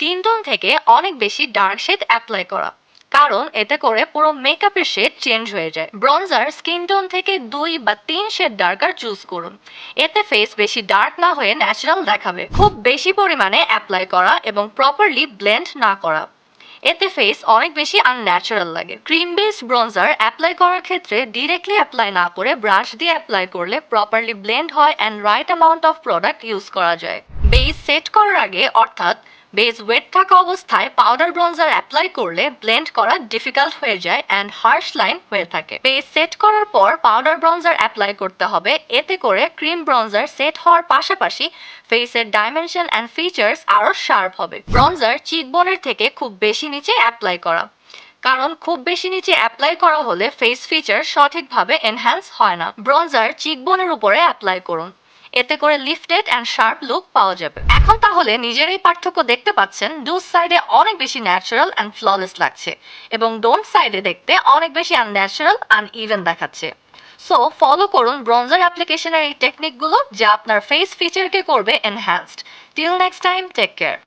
Skin tone থেকে অনেক বেশি ডার্ক শেড অ্যাপ্লাই করা। কারণ এতে করে পুরো মেকআপের শেড চেঞ্জ হয়ে যায়। ব্রনজার স্কিন টোন থেকে দুই বা তিন শেড ডার্কার চুজ করুন। এতে ফেস বেশি ডার্ক না হয়ে ন্যাচারাল দেখাবে। খুব বেশি পরিমাণে অ্যাপ্লাই করা এবং প্রপারলি ব্লেন্ড না করা। এতে ফেস অনেক বেশি আনন্যাচারাল লাগে। ক্রিম বেস ব্রনজার অ্যাপ্লাই করার ক্ষেত্রে ডিরেক্টলি অ্যাপ্লাই না করে ব্রাশ দিয়ে অ্যাপ্লাই করলে প্রপারলি ব্লেন্ড হয় and right amount of product use করা যায়। বেস সেট করার আগে, অর্থাৎ বেস ওয়েট থাকা অবস্থায় পাউডার ব্রনজার অ্যাপ্লাই করলে ব্লেন্ড করা ডিফিকাল্ট হয়ে যায় অ্যান্ড হার্শ লাইন হয়ে থাকে। বেস সেট করার পর পাউডার ব্রনজার অ্যাপ্লাই করতে হবে। এতে করে ক্রিম ব্রনজার সেট হওয়ার পাশাপাশি ফেসের ডাইমেনশন অ্যান্ড ফিচার্স আরও শার্প হবে। ব্রনজার চিকবোনের থেকে খুব বেশি নিচে অ্যাপ্লাই করা। কারণ খুব বেশি নিচে অ্যাপ্লাই করা হলে ফেস ফিচার সঠিকভাবে এনহ্যান্স হয় না। ব্রনজার চিকবোনের উপরে অ্যাপ্লাই করুন। এতে করে লিফটেড অ্যান্ড শার্প লুক পাওয়া যাবে। এখন তাহলে নিজের এই পার্থক্য দেখতে পাচ্ছেন ডু সাইডে অনেক বেশি ন্যাচারাল অ্যান্ড ফ্ললেস লাগছে এবং ডোন্ট সাইডে দেখতে অনেক বেশি আনন্যাচারাল অ্যান্ড ইভেন দেখাচ্ছে। সো ফলো করুন ব্রঞ্জার অ্যাপ্লিকেশনের এই টেকনিকগুলো যা আপনার ফেস ফিচারকে করবে enhanced till next time take care